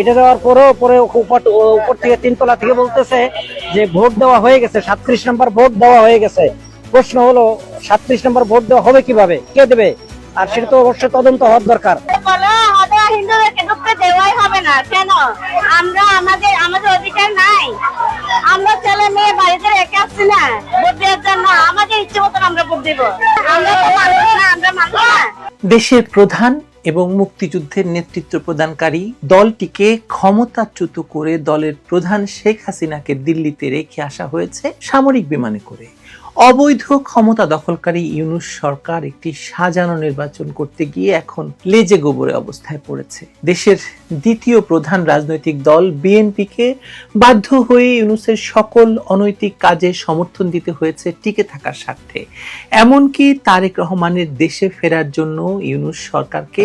এটা দেওয়ার পরেও পরে উপর উপর থেকে তিনতলা থেকে বলতেছে যে ভোট দেওয়া হয়ে গেছে সাতত্রিশ নম্বর ভোট দেওয়া হয়ে গেছে। প্রশ্ন হলো সাতত্রিশ নম্বর ভোট দেওয়া হবে কীভাবে? কে দেবে? আর সেটা তো অবশ্যই তদন্ত হওয়ার দরকার। হিন্দুদেরকে ঢুকতে দেওয়াই হবে না। কেন? আমরা আমাদের আমাদের অধিকার নাই। আমরা ছেলে মেয়ে বাড়িতে রেখে আসছি না ভোট দেওয়ার জন্য। আমাদের ইচ্ছে মতন আমরা ভোট দিব। আমরা তো মানুষ না আমরা মানুষ না। দেশের প্রধান এবং মুক্তিযুদ্ধের নেতৃত্ব প্রদানকারী দলটিকে ক্ষমতাচ্যুত করে দলের প্রধান শেখ হাসিনাকে দিল্লিতে রেখে আসা হয়েছে সামরিক বিমানে করে। অবৈধ ক্ষমতা দখলকারী ইউনুস সরকার একটি সাজানো নির্বাচন করতে গিয়ে এখন লেজে গোবরে অবস্থায় পড়েছে। দেশের দ্বিতীয় প্রধান রাজনৈতিক দল বিএনপিকে বাধ্য হয়ে ইউনুসের সকল অনৈতিক কাজে সমর্থন দিতে হয়েছে টিকে থাকার স্বার্থে। এমনকি তারেক রহমানের দেশে ফেরার জন্য ইউনুস সরকারকে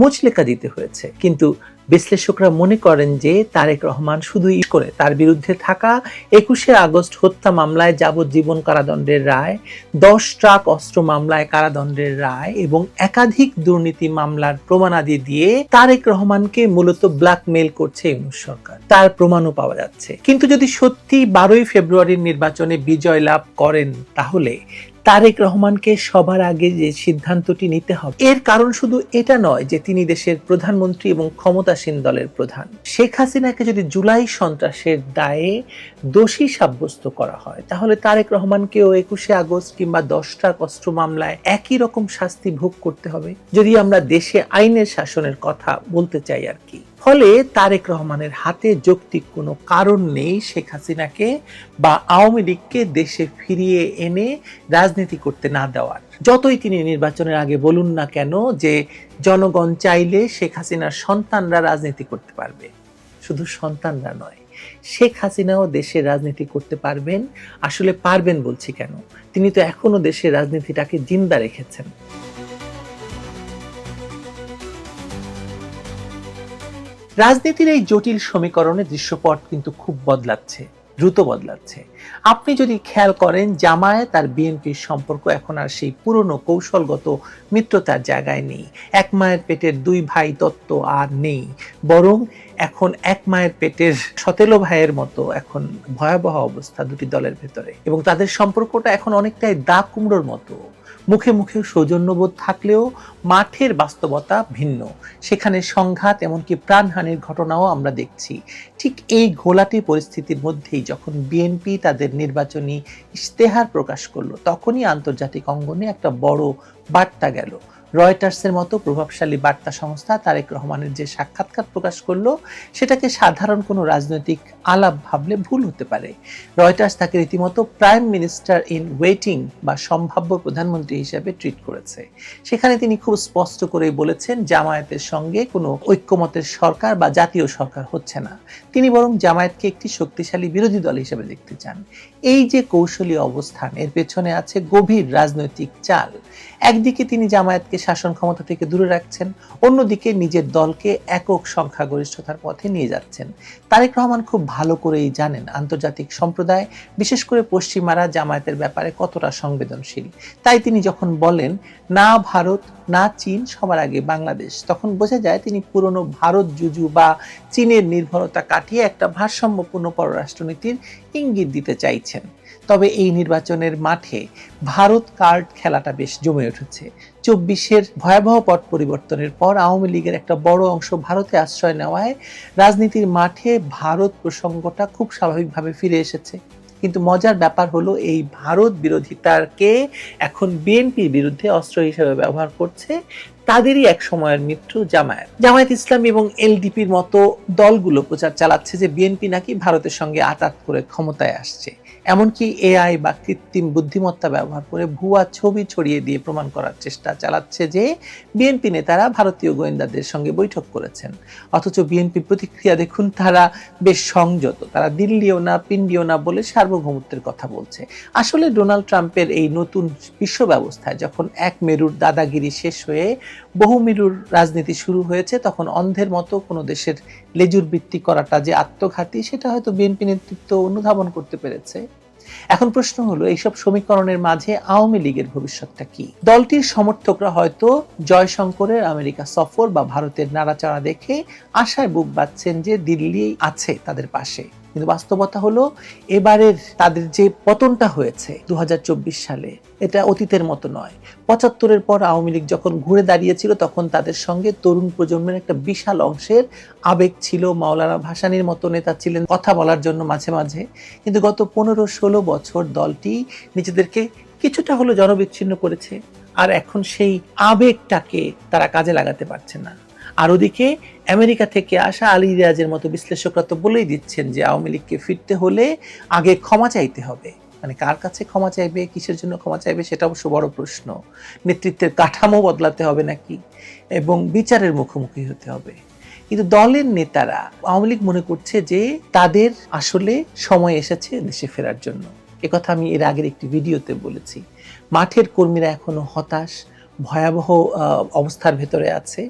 মুচলেকা দিতে হয়েছে। কিন্তু বিশ্লেষকরা মনে করেন যে তারেক রহমান শুধুই করে তার বিরুদ্ধে থাকা একুশে আগস্ট হত্যা মামলায় যাবজ্জীবন কারাদণ্ডের রায়, দশ ট্রাক অস্ত্র মামলায় কারাদণ্ডের রায় এবং একাধিক দুর্নীতি মামলার প্রমাণাদি দিয়ে তারেক রহমানকে মূলত ব্ল্যাকমেল করছে ইউনুস সরকার। তার প্রমাণও পাওয়া যাচ্ছে। কিন্তু যদি সত্যি বারোই ফেব্রুয়ারির নির্বাচনে বিজয় লাভ করেন তাহলে তারেক রহমানকে সবার আগে যে সিদ্ধান্তটি নিতে হবে, এর কারণ শুধু এটা নয় যে তিনি দেশের প্রধানমন্ত্রী এবং ক্ষমতাসীন দলের প্রধান। শেখ হাসিনাকে যদি জুলাই সন্ত্রাসের দায়ে দোষী সাব্যস্ত করা হয়, তাহলে তারেক রহমানকেও একুশে আগস্ট কিংবা দশটা কষ্ট মামলায় একই রকম শাস্তি ভোগ করতে হবে। যদি আমরা দেশে আইনের শাসনের কথা বলতে চাই আর কি। ফলে তারেক রহমানের হাতে যৌক্তিক কোনো কারণ নেই শেখ হাসিনাকে বা আওয়ামী লীগকে দেশে ফিরিয়ে এনে রাজনীতি করতে না দেওয়ার। যতই তিনি নির্বাচনের আগে বলুন না কেন যে জনগণ চাইলে শেখ হাসিনার সন্তানরা রাজনীতি করতে পারবে। শুধু সন্তানরা নয়, শেখ হাসিনাও দেশে রাজনীতি করতে পারবেন। আসলে পারবেন বলছি কেন? তিনি তো এখনও দেশের রাজনীতিটাকে জিন্দা রেখেছেন। রাজনীতির এই জটিল সমীকরণে দৃশ্যপট কিন্তু খুব বদলাচ্ছে, দ্রুত বদলাচ্ছে। আপনি যদি খেয়াল করেন, জামায়াত আর বিএনপির সম্পর্ক এখন আর সেই পুরনো কৌশলগত মিত্রতার জায়গায় নেই। এক মায়ের পেটের দুই ভাই তত্ত্ব আর নেই। বরং এখন এক মায়ের পেটের সতেলো ভাইয়ের মতো এখন ভয়াবহ অবস্থা দুটি দলের ভেতরে। এবং তাদের সম্পর্কটা এখন অনেকটাই দা কুমড়োর মতো। মুখে মুখে সৌজন্যবোধ থাকলেও মাঠের বাস্তবতা ভিন্ন। সেখানে সংঘাত এমনকি প্রাণহানির ঘটনাও আমরা দেখছি। ঠিক এই ঘোলাটে পরিস্থিতির মধ্যেই যখন বিএনপি তাদের নির্বাচনী ইশতেহার প্রকাশ করল, তখনই আন্তর্জাতিক অঙ্গনে একটা বড় বার্তা গেল। রয়টার্সের মতো প্রভাবশালী বার্তা সংস্থা তারেক রহমানের যে সাক্ষাৎকার প্রকাশ করল, সেটাকে সাধারণ কোনো রাজনৈতিক আলাপ ভাবলে ভুল হতে পারে। রয়টার্স তাকে রীতিমতো প্রাইম মিনিস্টার ইন ওয়েটিং বা সম্ভাব্য প্রধানমন্ত্রী হিসেবে ট্রিট করেছে। সেখানে তিনি খুব স্পষ্ট করেই বলেছেন, জামায়াতের সঙ্গে কোনো ঐক্যমতের সরকার বা জাতীয় সরকার হচ্ছে না। তিনি বরং জামায়াতকে একটি শক্তিশালী বিরোধী দল হিসেবে দেখতে চান। এই যে কৌশলী অবস্থান, এর পেছনে আছে গভীর রাজনৈতিক চাল। একদিকে তিনি জামায়াতকে শাসন ক্ষমতা থেকে দূরে রাখছেন, অন্যদিকে নিজের দলকে একক সংখ্যাগরিষ্ঠতার পথে নিয়ে যাচ্ছেন। তারেক রহমান খুব ভালো করেই জানেন আন্তর্জাতিক সম্প্রদায়, বিশেষ করে পশ্চিমারা জামায়াতের ব্যাপারে কতটা সংবেদনশীল। তাই তিনি যখন বলেন, না ভারত, না চীন, সবার আগে বাংলাদেশ তখন বোঝা যায় তিনি পুরনো ভারত, জুজু বা চীনের নির্ভরতা কাটিয়ে একটা ভারসাম্যপূর্ণ পররাষ্ট্রনীতির ইঙ্গিত দিতে চাইছেন। তবে এই নির্বাচনের মাঠে ভারত কার্ড খেলাটা বেশ জমে উঠেছে। চব্বিশের ভয়াবহ পট পরিবর্তনের পর আওয়ামী লীগের একটা বড় অংশ ভারতে আশ্রয় নেওয়ায় রাজনীতির মাঠে ভারত প্রসঙ্গটা খুব স্বাভাবিকভাবে ফিরে এসেছে। কিন্তু মজার ব্যাপার হলো এই ভারত বিরোধিতাকে এখন বিএনপির বিরুদ্ধে অস্ত্র হিসেবে ব্যবহার করছে তাদেরই এক সময়ের মিত্র জামায়াত। জামায়াত ইসলাম এবং এলডিপির মতো দলগুলো প্রচার চালাচ্ছে যে বিএনপি নাকি ভারতের সঙ্গে আটাত করে ক্ষমতায় আসছে। এমনকি এআই বা কৃত্রিম বুদ্ধিমত্তা ব্যবহার করে ভুয়া ছবি ছড়িয়ে দিয়ে প্রমাণ করার চেষ্টা চালাচ্ছে যে বিএনপি নেতারা ভারতীয় গোয়েন্দাদের সঙ্গে বৈঠক করেছেন। অথচ বিএনপি প্রতিক্রিয়া দেখুন, তারা বেশ সংযত। তারা দিল্লিও না, পিন্ডিও না বলে সার্বভৌমত্বের কথা বলছে। আসলে ডোনাল্ড ট্রাম্পের এই নতুন বিশ্ব ব্যবস্থায় যখন এক মেরুর দাদাগিরি শেষ হয়ে বহু মেরুর রাজনীতি শুরু হয়েছে, তখন অন্ধের মতো কোনো দেশের লেজুর বৃত্তি করাটা যে আত্মঘাতী, সেটা হয়তো বিএনপি নেতৃত্ব অনুধাবন করতে পেরেছে। এখন প্রশ্ন হলো, এইসব সমীকরণের মাঝে আওয়ামী লীগের ভবিষ্যৎটা কি? দলটির সমর্থকরা হয়তো জয়শঙ্করের আমেরিকা সফর বা ভারতের নাড়াচাড়া দেখে আশায় বুক বাঁধছেন যে দিল্লি আছে তাদের পাশে। কিন্তু বাস্তবতা হলো এবারের তাদের যে পতনটা হয়েছে দু হাজার চব্বিশ সালে, এটা অতীতের মতো নয়। পঁচাত্তরের পর আওয়ামী লীগ যখন ঘুরে দাঁড়িয়েছিল, তখন তাদের সঙ্গে তরুণ প্রজন্মের একটা বিশাল অংশের আবেগ ছিল। মাওলানা ভাসানির মতো নেতা ছিলেন কথা বলার জন্য মাঝে মাঝে। কিন্তু গত পনেরো ষোলো বছর দলটি নিজেদেরকে কিছুটা হলো জনবিচ্ছিন্ন করেছে। আর এখন সেই আবেগটাকে তারা কাজে লাগাতে পারছে না। আর ওদিকে আমেরিকা থেকে আসা আলী রিয়াজের মতো বিশ্লেষকরা তো বলেই দিচ্ছেন যে আওয়ামী লীগকে ফিরতে হলে আগে ক্ষমা চাইতে হবে। মানে কার কাছে ক্ষমা চাইবে, কিসের জন্য ক্ষমা চাইবে সেটা অবশ্য বড় প্রশ্ন। নেতৃত্বের কাঠামো বদলাতে হবে নাকি? এবং বিচারের মুখোমুখি হতে হবে। কিন্তু দলের নেতারা আওয়ামী লীগ মনে করছে যে তাদের আসলে সময় এসেছে দেশে ফেরার জন্য। একথা আমি এর আগের একটি ভিডিওতে বলেছি। মাঠের কর্মীরা এখনও হতাশ ভয়াবহ অবস্থার ভেতরে আছে।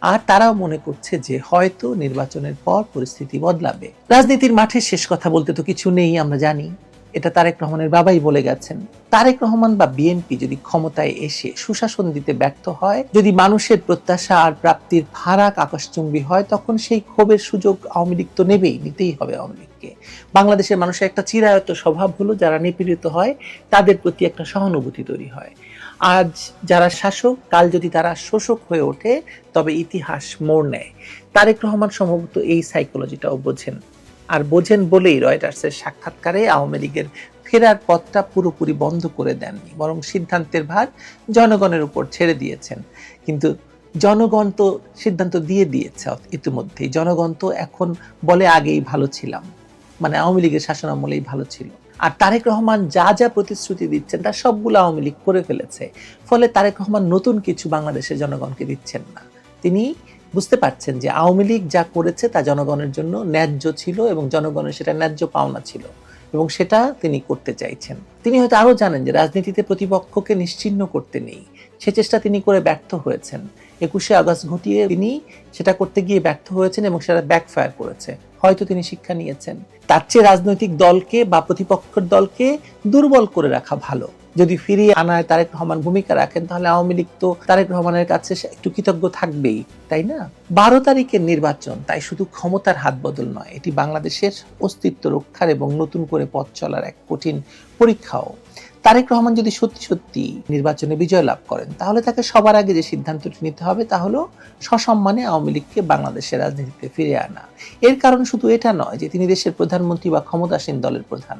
আর তারাও মনে করছে যে হয়তো নির্বাচনের পর পরিস্থিতি বদলাবে। রাজনীতির মাঠে শেষ কথা বলতে তো কিছু নেই, আমরা জানি। এটা তারেক রহমানের বাবাই বলে গেছেন। তারেক রহমান বা বিএনপি যদি ক্ষমতায় এসে সুশাসন দিতে ব্যর্থ হয়, যদি মানুষের প্রত্যাশা আর প্রাপ্তির ফারাক আকাশচুম্বী হয়, তখন সেই ক্ষোভের সুযোগ আওয়ামী লীগ তো নেবেই, নিতেই হবে আওয়ামী লীগকে। বাংলাদেশের মানুষের একটা চিরায়ত স্বভাব হলো, যারা নিপীড়িত হয়, তাদের প্রতি একটা সহানুভূতি তৈরি হয়। আজ যারা শাসক, কাল যদি তারা শোষক হয়ে ওঠে, তবে ইতিহাস মোড় নেয়। তারেক রহমান সম্ভবত এই সাইকোলজিটাও বোঝেন। আর বোঝেন বলেই রয়টার্সের সাক্ষাৎকারে আওয়ামী লীগের ফেরার পথটা পুরোপুরি বন্ধ করে দেননি, বরং সিদ্ধান্তের ভার জনগণের উপর ছেড়ে দিয়েছেন। কিন্তু জনগণ তো সিদ্ধান্ত দিয়ে দিয়েছে ইতিমধ্যেই। জনগণ তো এখন বলে আগেই ভালো ছিলাম। মানে আওয়ামী লীগের শাসনামলেই ভালো ছিল। আর তারেক রহমান যা যা প্রতিশ্রুতি দিচ্ছেন তা সবগুলো আওয়ামী লীগ করে ফেলেছে। ফলে তারেক রহমান নতুন কিছু বাংলাদেশের জনগণকে দিচ্ছেন না। তিনি বুঝতে পারছেন যে আওয়ামী লীগ যা করেছে তা জনগণের জন্য ন্যায্য ছিল এবং জনগণের সেটা ন্যায্য পাওনা ছিল এবং সেটা তিনি করতে চাইছেন। তিনি হয়তো আরও জানেন যে রাজনীতিতে প্রতিপক্ষকে নিশ্চিহ্ন করতে নেই। সে চেষ্টা তিনি করে ব্যর্থ হয়েছেন। একুশে আগস্ট ঘটিয়ে তিনি সেটা করতে গিয়ে ব্যর্থ হয়েছেন এবং সেটা ব্যাকফায়ার করেছে। হয়তো তিনি শিক্ষা নিয়েছেন। তার চেয়ে রাজনৈতিক দলকে বা প্রতিপক্ষের দলকে দুর্বল করে রাখা ভালো। যদি ফিরিয়ে আনায় তারেক রহমান ভূমিকা রাখেন, তাহলে আওয়ামী লীগ তো তারেক রহমানের কাছে একটু কৃতজ্ঞ থাকবেই, তাই না? বারো তারিখের নির্বাচন, তাই শুধু ক্ষমতার হাত বদল নয়, এটি বাংলাদেশের অস্তিত্ব রক্ষার এবং নতুন করে পথ চলার এক কঠিন পরীক্ষাও। তারেক রহমান যদি সত্যি সত্যি নির্বাচনে বিজয় লাভ করেন, তাহলে তাকে সবার আগে যে সিদ্ধান্তটি নিতে হবে তা হলো সসম্মানে আওয়ামী লীগকে বাংলাদেশের রাজনীতিতে ফিরে আনা। এর কারণ শুধু এটা নয় যে তিনি দেশের প্রধানমন্ত্রী বা ক্ষমতাসীন দলের প্রধান।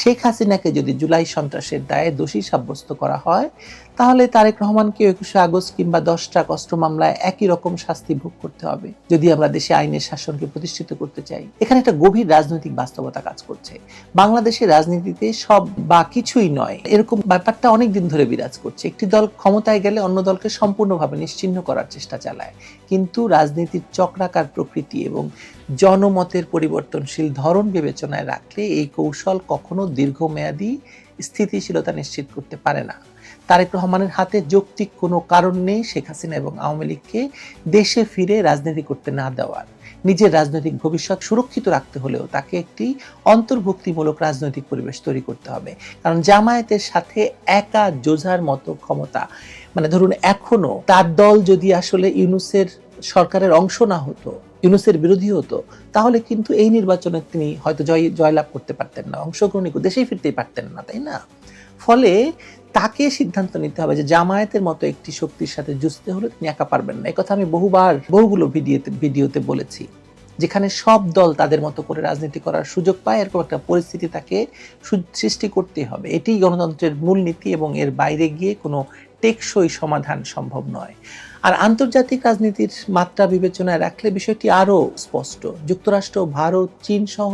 শেখ হাসিনাকে যদি জুলাই সন্ত্রাসের দায়ে দোষী সাব্যস্ত করা হয়, তাহলে তারেক রহমানকে একুশে আগস্ট কিংবা দশটা কষ্ট মামলায় একই রকম শাস্তি ভোগ করতে হবে। যদি আমরা দেশে আইনের শাসনকে প্রতিষ্ঠিত করতে চাই, এখানে একটা গভীর রাজনৈতিক বাস্তবতা কাজ করছে। বাংলাদেশের রাজনীতিতে সব বা কিছুই নয় এরকম ব্যাপারটা অনেক দিন ধরে বিরাজ করছে। একটি দল ক্ষমতায় গেলে অন্য দলকে সম্পূর্ণভাবে নিশ্চিহ্ন করার চেষ্টা চালায়। কিন্তু রাজনীতির চক্রাকার প্রকৃতি এবং জনমতের পরিবর্তনশীল ধরন বিবেচনায় রাখলে এই কৌশল কখনো দীর্ঘমেয়াদী স্থিতিশীলতা নিশ্চিত করতে পারে না। তারেক রহমানের হাতে যৌক্তিক কোনো কারণ নেই শেখ হাসিনা এবং আওয়ামী লীগকে দেশে ফিরে রাজনীতি করতে না দেওয়ার। নিজের রাজনৈতিক ভবিষ্যৎ সুরক্ষিত রাখতে হলেও তাকে একটি অন্তর্ভুক্তিমূলক রাজনৈতিক পরিবেশ তৈরি করতে হবে। কারণ জামায়াতের সাথে একা জোঝার মতো ক্ষমতা মানে ধরুন এখনও তার দল যদি আসলে ইউনুসের সরকারের অংশ না হতো, ইউনুসের বিরোধী হতো, তাহলে কিন্তু এই নির্বাচনে তিনি হয়তো জয়, জয়লাভ করতে পারতেন না, অংশগ্রহণ দেশেই ফিরতেই পারতেন না, তাই না? ফলে তাকে সিদ্ধান্ত নিতে হবে যে জামায়াতের মতো একটি শক্তির সাথে জুজতে হলে তিনি একা পারবেন না। কথা আমি বহুবার, বহুগুলো ভিডিওতে ভিডিওতে বলেছি। যেখানে সব দল তাদের মতো করে রাজনীতি করার সুযোগ পায়, এরকম একটা পরিস্থিতি তাকে সৃষ্টি করতে হবে। এটি গণতন্ত্রের মূল নীতি এবং এর বাইরে গিয়ে কোনো টেকসই সমাধান সম্ভব নয়। আর আন্তর্জাতিক রাজনীতির মাত্রা বিবেচনায় রাখলে বিষয়টি আরও স্পষ্ট। যুক্তরাষ্ট্র, ভারত, চীন সহ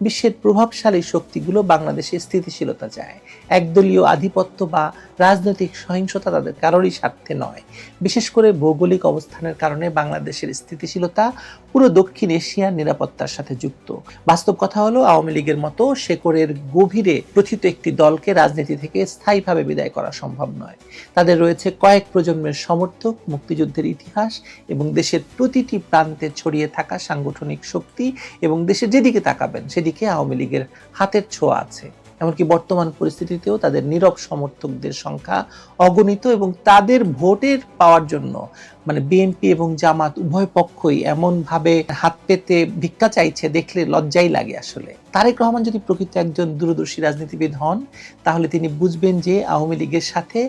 বিশ্বের প্রভাবশালী শক্তিগুলো বাংলাদেশে স্থিতিশীলতা চায়। একদলীয় আধিপত্য বা রাজনৈতিক সহিংসতা তাদের কারোরই স্বার্থে নয়। বিশেষ করে ভৌগোলিক অবস্থানের কারণে বাংলাদেশের স্থিতিশীলতা পুরো দক্ষিণ এশিয়ার নিরাপত্তার সাথে যুক্ত। বাস্তব কথা হলো, আওয়ামী লীগের মতো শেকড়ের গভীরে প্রথিত একটি দলকে রাজনীতি থেকে স্থায়ীভাবে বিদায় করা সম্ভব নয়। তাদের রয়েছে কয়েক প্রজন্মের সমর্থক মুক্তিযুদ্ধের ইতিহাস এবং দেশের প্রতিটি প্রান্তে ছড়িয়ে থাকা সাংগঠনিক শক্তি এবং দেশের যেদিকে তাকাবেন, সেদিকে আওয়ামী লীগের হাতের ছোঁয়া আছে। এমনকি বর্তমান পরিস্থিতিতেও তাদের নীরব সমর্থকদের সংখ্যা অগণিত এবং তাদের ভোটের পাওয়ার জন্য মানে বিএনপি এবং জামাত উভয় পক্ষই এমন ভাবে হাত পেতে ভিক্ষা চাইছে, দেখলে লজ্জাই লাগে আসলে। তারেক রহমান যদি প্রকৃত একজন দূরদর্শী রাজনীতিবিদ হন, তাহলে তিনি বুঝবেন যে আওয়ামী লীগের সাথে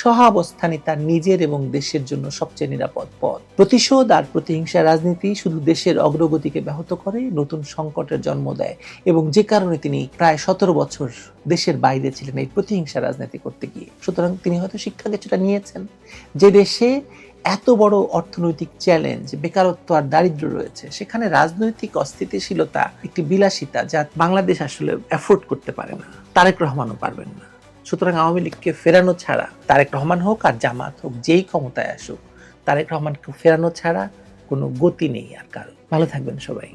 সহাবস্থানই তার নিজের এবং দেশের জন্য সবচেয়ে নিরাপদ পথ। প্রতিশোধ আর প্রতিহিংসা রাজনীতি শুধু দেশের অগ্রগতিকে ব্যাহত করে, নতুন সংকটের জন্ম দেয় এবং যে কারণে তিনি প্রায় সতেরো বছর দেশের বাইরে ছিলেন এই প্রতিহিংসা রাজনীতি করতে গিয়ে। সুতরাং তিনি হয়তো শিক্ষা কিছুটা নিয়েছেন। যে দেশে এত বড় অর্থনৈতিক চ্যালেঞ্জ বেকারত্ব আর দারিদ্র রয়েছে, সেখানে রাজনৈতিক অস্থিতিশীলতা একটি বিলাসিতা যা বাংলাদেশ আসলে অ্যাফোর্ড করতে পারে না। তারেক রহমানও পারবেন না। সুতরাং আওয়ামী লীগকে ফেরানো ছাড়া তারেক রহমান হোক আর জামাত হোক, যেই ক্ষমতায় আসুক, তারেক রহমানকে ফেরানো ছাড়া কোনো গতি নেই আর কারও। ভালো থাকবেন সবাই।